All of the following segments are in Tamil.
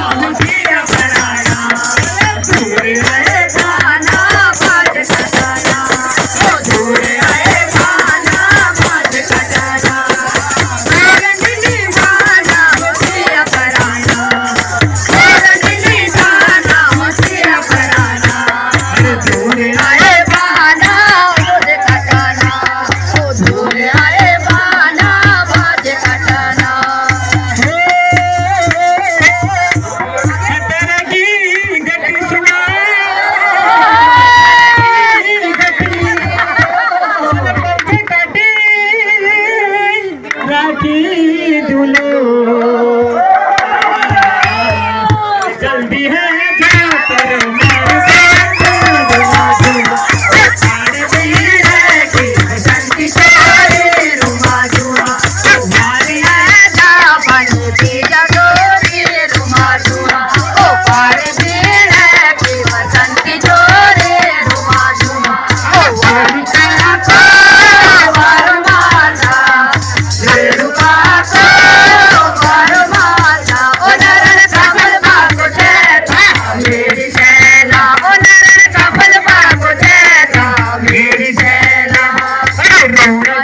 I'm Jordan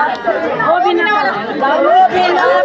Obina. Obina.